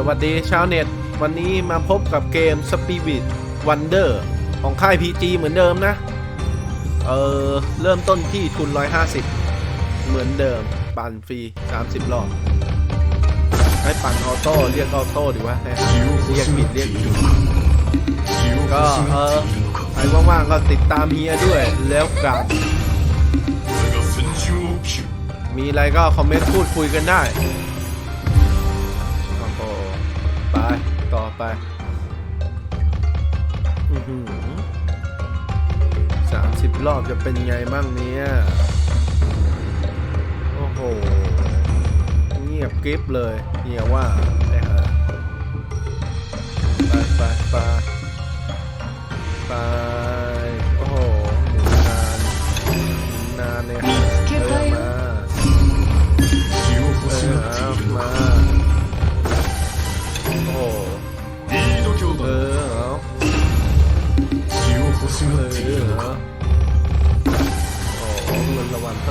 สวัสดีชาวเน็ต วันนี้มาพบกับเกม Spirit Wonder ของค่าย PG เหมือนเดิมนะ เออเริ่มต้นที่ทุน 150 เหมือนเดิม ปั่นฟรี 30 รอบ ให้ปั่นออโต้ เรียกออโต้ดีวะให้เรียกผิดเรียกผิดก็เออใครว่างๆก็ติดตามเฮียด้วยแล้วกันมีอะไรก็คอมเมนต์พูดคุยกันได้ ไปอือหือสามสิบรอบจะเป็นไงบ้างเนี่ยโอ้โห เงียบกริฟเลยเฮียว่าไอ้ห่าไปไปไปไปโอ้โหหมุนนานหมุนนานเนี่ยฮะเออมาเออเอามา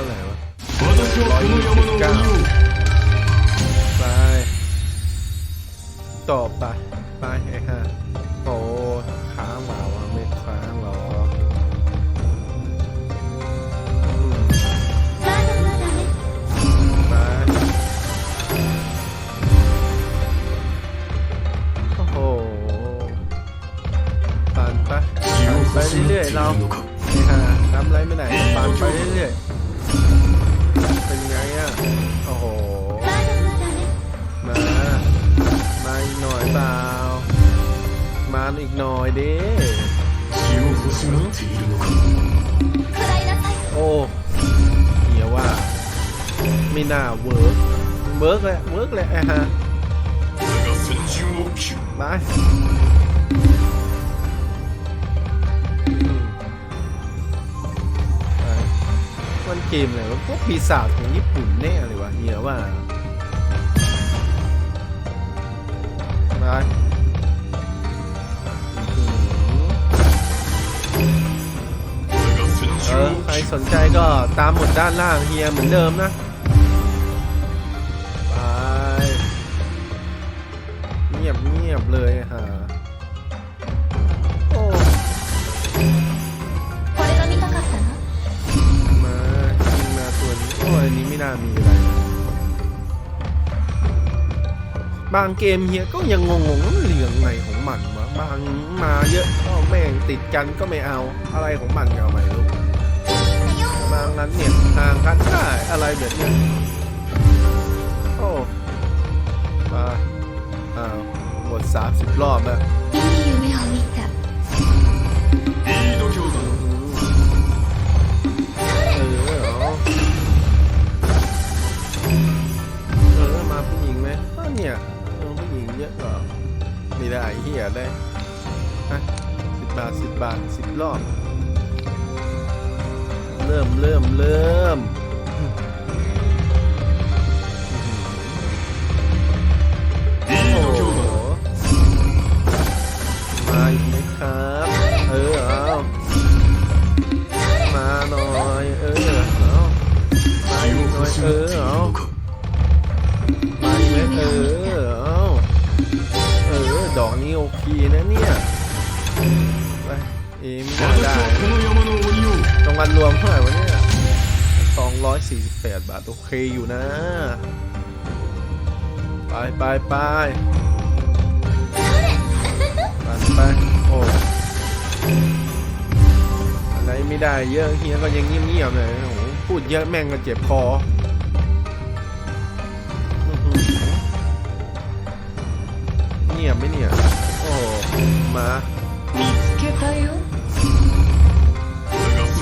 ท่าไหร่วะร้อยยี่สิบเก้าไป ต่อไป ไปไอ้ห่าโอ้ค้างมาวะไม่ค้างหรออืมไปโอ้โหปั่นไปปั่นไปเรื่อยๆเรานี่ฮะทำอะไรไม่ไหนปั่นไปเรื่อยๆ เป็นไงอะ โอ้โห มา มาอีกหน่อยเปล่า มาอีกหน่อยดิโอ้เฮียว่า ไม่น่าเวิร์กเวิร์กแหละเวิร์กแหละไอ้ฮะไปไป มันเกมอะไรวะพวกปีศาจของญี่ปุ่นแน่เลยวะเฮียว่ามาเออใครสนใจก็ตามหมดด้านล่างเฮียเหมือนเดิมนะไปเงียบเงียบเลยฮะ ยอันนี้ไม่น่ามีอะไร บางเกมเฮียก็ยังงงงๆว่ามันเรื่องไงของมันวะบางมาเยอะก็แม่งติดกันก็ไม่เอาอะไรของมันก็ไม่รู้บางนั้นเนี่ยห่างกันได้อะไรแบบเนี้ยโอ้มาอ้าวหมด30รอบแล้ว เนี่ยผู้หญิงเยอะกว่าไม่ได้เหี้ยได้ฮะสิบบาทสิบบาทสิบรอบ เริ่มเริ่มเริ่ม เอ็ได้ได้รางวัลรวมเท่าไหร่วะเนี่ย248 บาท โอเคอยู่นะ ไปไปไปไปไปโอ้อะไรไม่ได้เยอะเฮียก็ยังเงียบๆเลยโอ้โหพูดเยอะแม่งก็เจ็บคออื้อหือเงียบไหมเนี่ย โอ้มา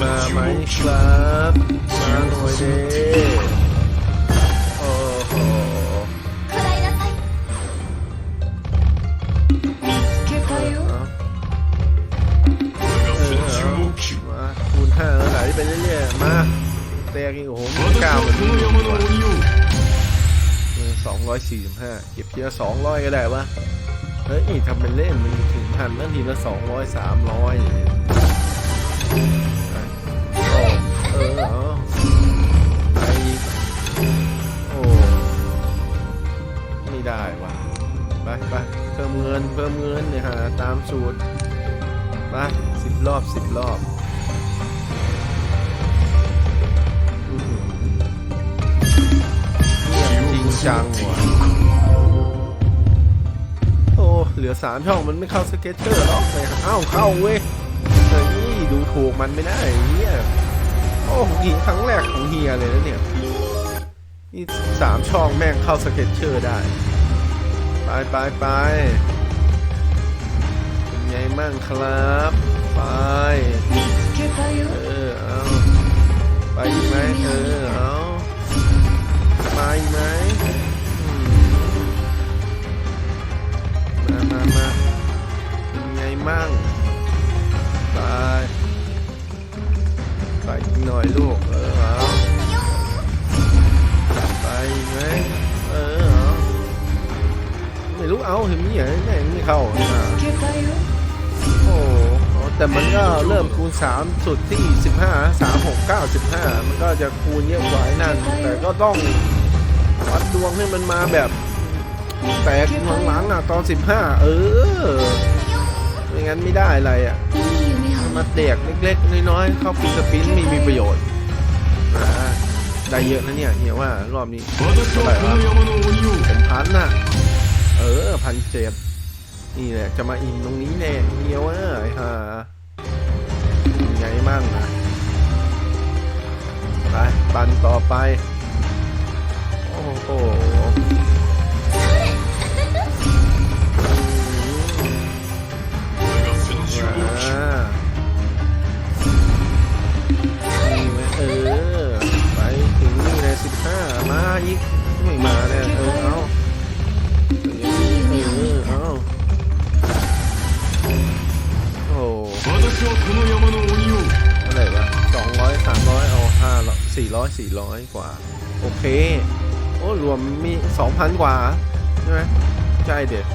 มาไหมครับมาหน่อยเด้โอ้โหเอามาคูณห้าแล้วไหลไปเรื่อยๆมาแตกอีกโอ้โหเก้าเหมือนสองร้อยสี่สิบห้าเก็บทีละสองร้อยก็ได้วะเฮ้ยทำเป็นเล่นมันถึง พันนั่นทีละสองร้อยสามร้อยเออเอาไปอีกโอ้ไม่ได้ว่ะ ไปไปเพิ่มเงินเพิ่มเงินเนี่ยหาตามสูตร ไปสิบรอบสิบรอบอจริงจังว่ะ เหลือสามช่องมันไม่เข้าสเก็ตเตอร์หรอกไปเอ้าวเข้าเว้ยเฮ้ยดูถูกมันไม่ได้เนี่ยโอ้ยิงครั้งแรกของเฮียเลยนะเนี่ยนี่สามช่องแม่งเข้าสเก็ตเตอร์ได้ ไปไปไปเป็นไงมั่งครับ ไป อีกหน่อยลูก เออเหรอไปไหมเออเหรอไม่รู้เอาเห็นมั้ยเนี่ยแม่งไม่เข้าอ่าโอ้แต่มันก็เริ่มคูณ 3 สุดที่ 15 3 6 9 15 มันก็จะคูณเยอะกว่านั่น แต่ก็ต้องวัดดวงให้มันมาแบบแตกหลังๆอะตอน 15 เออไม่งั้นไม่ได้อะไรอะ มาแตกเล็กๆ น้อยๆ เข้าปีสปินไม่มีประโยชน์ได้เยอะนะเนี่ยเฮียว่ารอบนี้เท่าไหร่วะผมพันน่ะ เออพันเจ็ดนี่แหละจะมาอินตรงนี้แน่เฮียว่าไอ้ห่าไงมั่งนะไปปั่นต่อไป ม่มาเนี่ยเออ เอาเออ เอาโอ้ 私はこの山の鬼を เท่าไหร่วะสองร้อยสามร้อยเอาห้าร้อยสี่ร้อยสี่ร้อยกว่า โอเค โอ้รวมมีสองพันกว่า ใช่ไหมใช่เด็ด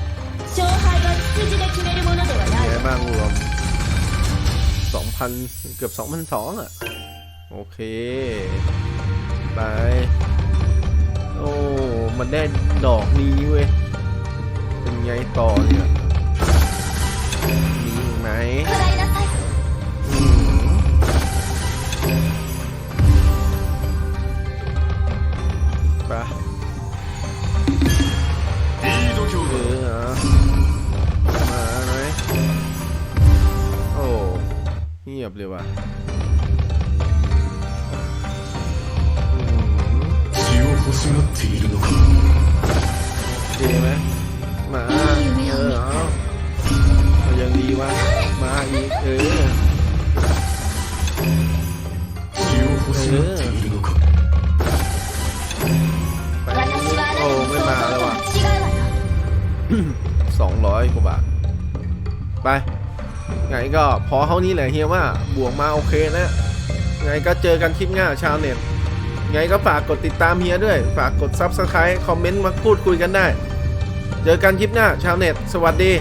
勝敗は数字で決めるものではな ไง い บ้างรวมสองพันเกือบสองพันสองอ่ะ โอเค ไป โอ้ มันได้ดอกนี้เว้ย เป็นไงต่อเนี่ยมีไหมปะเออฮะมาไหมโอ้เงียบเลยว่ะ ดีไหมหมาเออเอายังดีวะหมาอีกเออเออไปโอ้ไม่มาแล้ววะสองร้อยกว่าบาทไปไงก็พอเท่านี้แหละเฮียว่าบวกมาโอเคนะไงก็เจอกันคลิปหน้าชาวเน็ต ไงก็ฝากกดติดตามเฮียด้วย ฝากกด Subscribe คอมเมนต์มาพูดคุยกันได้ เจอกันคลิปหน้าชาวเน็ต สวัสดี